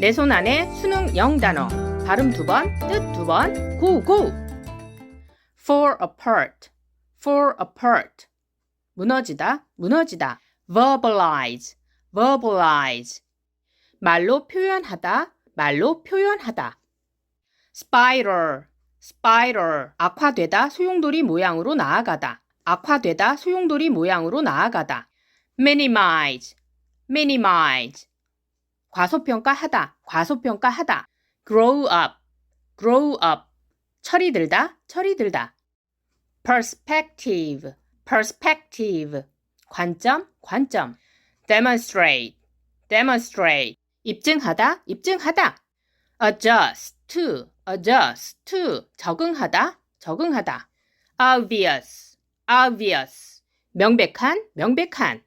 내 손 안에 수능 0단어. 발음 두 번, 뜻 두 번. 고, 고! fall apart, fall apart. 무너지다, 무너지다. verbalize, verbalize. 말로 표현하다, 말로 표현하다. spiral, spiral. 악화되다, 소용돌이 모양으로 나아가다. 악화되다, 소용돌이 모양으로 나아가다. minimize, minimize. 과소평가하다, 과소평가하다. grow up, grow up. 철이 들다, 철이 들다. perspective, perspective. 관점, 관점. demonstrate, demonstrate. 입증하다, 입증하다. adjust to, adjust to. 적응하다, 적응하다. obvious, obvious. 명백한, 명백한.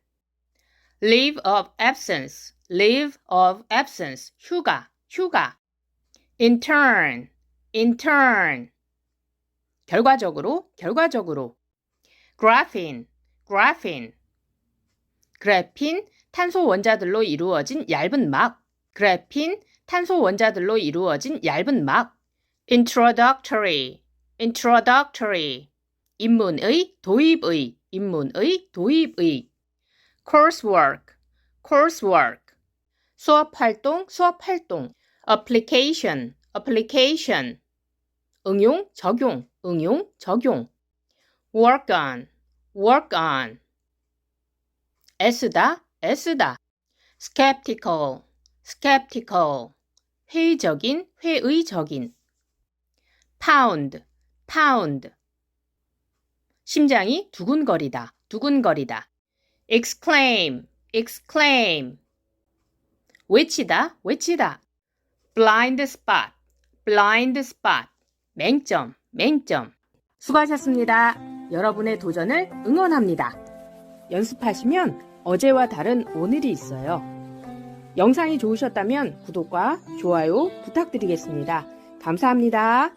leave of absence, leave of absence. 휴가, 휴가. intern, intern. 결과적으로, 결과적으로. graphene, graphene. 그래핀, 탄소 원자들로 이루어진 얇은 막. 그래핀, 탄소 원자들로 이루어진 얇은 막. introductory, introductory. 입문의, 도입의, 입문의, 도입의. coursework, coursework. 수업 활동, 수업 활동. application, application. 응용, 적용, 응용, 적용. work on, work on. 애쓰다, 애쓰다. skeptical, skeptical. 회의적인, 회의적인. pound, pound. 심장이 두근거리다, 두근거리다. exclaim, exclaim. 외치다, 외치다. blind spot, blind spot. 맹점, 맹점. 수고하셨습니다. 여러분의 도전을 응원합니다. 연습하시면 어제와 다른 오늘이 있어요. 영상이 좋으셨다면 구독과 좋아요 부탁드리겠습니다. 감사합니다.